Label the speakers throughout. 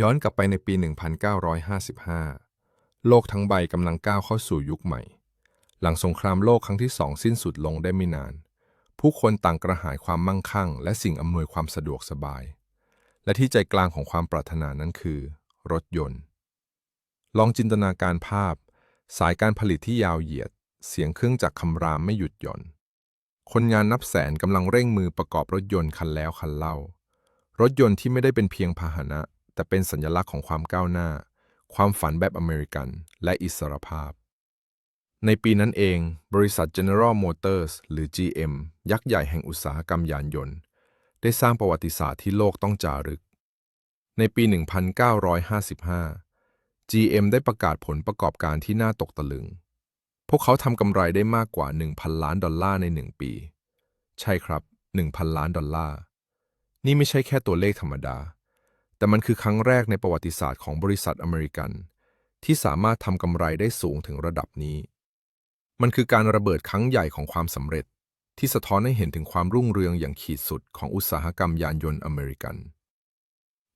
Speaker 1: ย้อนกลับไปในปี 1955 โลกทั้งใบกำลังก้าวเข้าสู่ยุคใหม่ หลังสงครามโลกครั้งที่สองสิ้นสุดลงได้ไม่นาน ผู้คนต่างกระหายความมั่งคั่ง และสิ่งอำนวยความสะดวกสบาย และที่ใจกลางของความปรารถนานั้นคือ รถยนต์ ลองจินตนาการภาพ สายการผลิตที่ยาวเหยียด เสียงเครื่องจักรคำรามไม่หยุดหย่อน คนงานนับแสนกำลังเร่งมือประกอบรถยนต์คันแล้วคันเล่า รถยนต์ที่ไม่ได้เป็นเพียงพาหนะ แต่เป็นสัญลักษณ์ของความก้าวหน้า ความฝันแบบอเมริกัน และอิสรภาพ ในปีนั้นเอง บริษัท General Motors หรือ GM ยักษ์ใหญ่แห่งอุตสาหกรรมยานยนต์ ได้สร้างประวัติศาสตร์ที่โลกต้องจารึก ในปี 1955 GM ได้ประกาศผลประกอบการที่น่าตกตะลึง พวกเขาทำกำไรได้มากกว่า 1,000 ล้านดอลลาร์ใน 1 ปี ใช่ครับ 1,000 ล้านดอลลาร์ นี่ไม่ใช่แค่ตัวเลขธรรมดา แต่มันคือครั้งแรกในประวัติศาสตร์ของบริษัทอเมริกัน ที่สามารถทำกำไรได้สูงถึงระดับนี้ มันคือการระเบิดครั้งใหญ่ของความสำเร็จ ที่สะท้อนให้เห็นถึงความรุ่งเรืองอย่างขีดสุดของอุตสาหกรรมยานยนต์อเมริกัน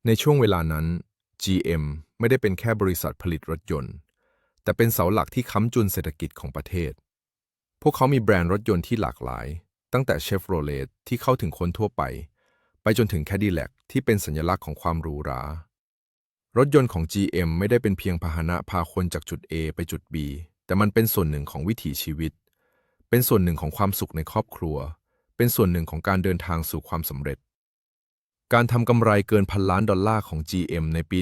Speaker 1: ในช่วงเวลานั้น GM ไม่ได้เป็นแค่บริษัทผลิตรถยนต์ แต่เป็นเสาหลักที่ค้ำจุนเศรษฐกิจของประเทศ พวกเขามีแบรนด์รถยนต์ที่หลากหลาย ตั้งแต่เชฟโรเลตที่เข้าถึงคนทั่วไป ไปจนถึงแคดดิแลก ที่เป็นสัญลักษณ์ของความหรูหรา รถยนต์ของ GM ไม่ได้เป็นเพียงพาหนะพาคนจากจุด A ไปจุด B แต่มันเป็นส่วนหนึ่งของวิถีชีวิต เป็นส่วนหนึ่งของความสุขในครอบครัว เป็นส่วนหนึ่งของการเดินทางสู่ความสำเร็จ การทำกำไรเกินพันล้านดอลลาร์ของ GM ในปี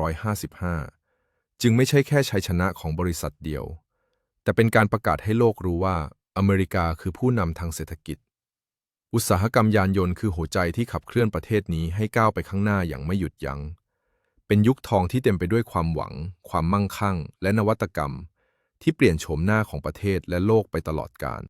Speaker 1: 1955 จึงไม่ใช่แค่ชัยชนะของบริษัทเดียว แต่เป็นการประกาศให้โลกรู้ว่าอเมริกาคือผู้นำทางเศรษฐกิจ อุตสาหกรรมยานยนต์คือหัวใจที่ขับเคลื่อนประเทศนี้ให้ก้าวไปข้างหน้าอย่างไม่หยุดยัง้ง เป็นยุคทองที่เต็มไปด้วยความหวัง ความมั่งคั่ง และนวัตกรรม ที่เปลี่ยนโฉมหน้าของประเทศและโลกไปตลอดกาล